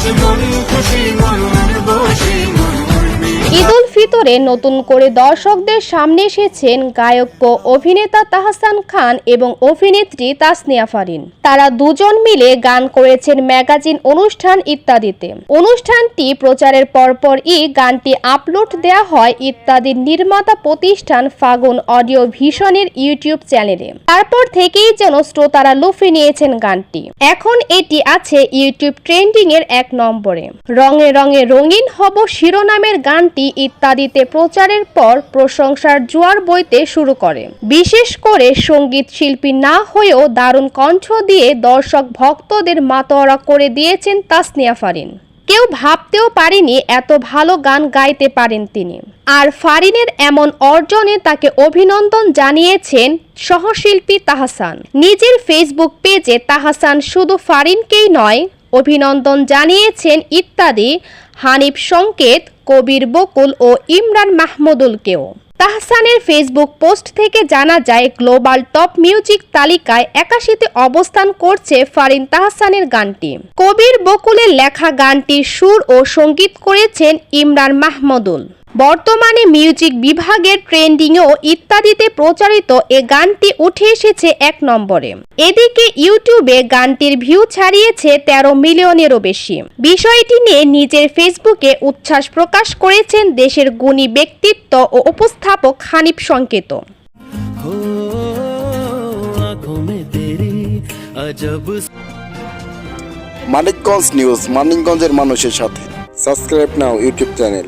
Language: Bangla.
আজ মন খুশি মন বসে। ফিতরে নতুন করে দর্শকদের সামনে এসেছেন গায়ক ও অভিনেতা তাহসান খান এবং অভিনেত্রী তাসনিয়া ফারিন। তারা দুজন মিলে গান করেছেন ম্যাগাজিন অনুষ্ঠান ইত্যাদিতে। অনুষ্ঠানটি প্রচারের পরপরই গানটি আপলোড দেওয়া হয় ইত্যাদির নির্মাতা প্রতিষ্ঠান ফাগুন অডিও ভিশনের ইউটিউব চ্যানেলে। তারপর থেকেই যেন শ্রোতারা লুফে নিয়েছেন গানটি। এখন এটি আছে ইউটিউব ট্রেন্ডিং এর এক নম্বরে। রঙে রঙে রঙিন হব শিরোনামের গানটি ইত্যাদিতে প্রচারের পর প্রশংসার জোয়ার বইতে শুরু করে। বিশেষ করে সংগীত শিল্পী না হয়েও দারুণ কণ্ঠ দিয়ে দর্শক ভক্তদের মাতোয়ারা করে দিয়েছেন তাসনিয়া ফারিন। কেউ ভাবতেও পারেনি এত ভালো গান গাইতে পারেন তিনি। আর ফারিনের এমন অর্জনে তাকে অভিনন্দন জানিয়েছেন সহশিল্পী তাহাসান। নিজের ফেসবুক পেজে তাহাসান শুধু ফারিনকেই নয়, অভিনন্দন জানিয়েছেন ইত্যাদি হানিফ সংকেত, কবির বকুল ও ইমরান মাহমুদুলকেও। তাহসানের ফেসবুক পোস্ট থেকে জানা যায়, গ্লোবাল টপ মিউজিক তালিকায় একাশিতে অবস্থান করছে ফারিন তাহসানের গানটি। কবির বকুলের লেখা গানটির সুর ও সংগীত করেছেন ইমরান মাহমুদুল। বর্তমানে মিউজিক বিভাগের ট্রেন্ডিংও ইত্যাদিতে প্রচারিত এ গানটি উঠে এসেছে এক নম্বরে। এদিকে ইউটিউবে গানটির ভিউ ছাড়িয়েছে ১৩ মিলিয়নেরও বেশি। বিষয়টি নিয়ে নিজের ফেসবুকে উচ্ছ্বাস প্রকাশ করেছেন দেশের গুণী ব্যক্তিত্ব ও উপস্থাপক হানিফ সংকেত। মানিকগঞ্জ নিউজ মানিকগঞ্জের মানুষের সাথে। Subscribe now YouTube channel.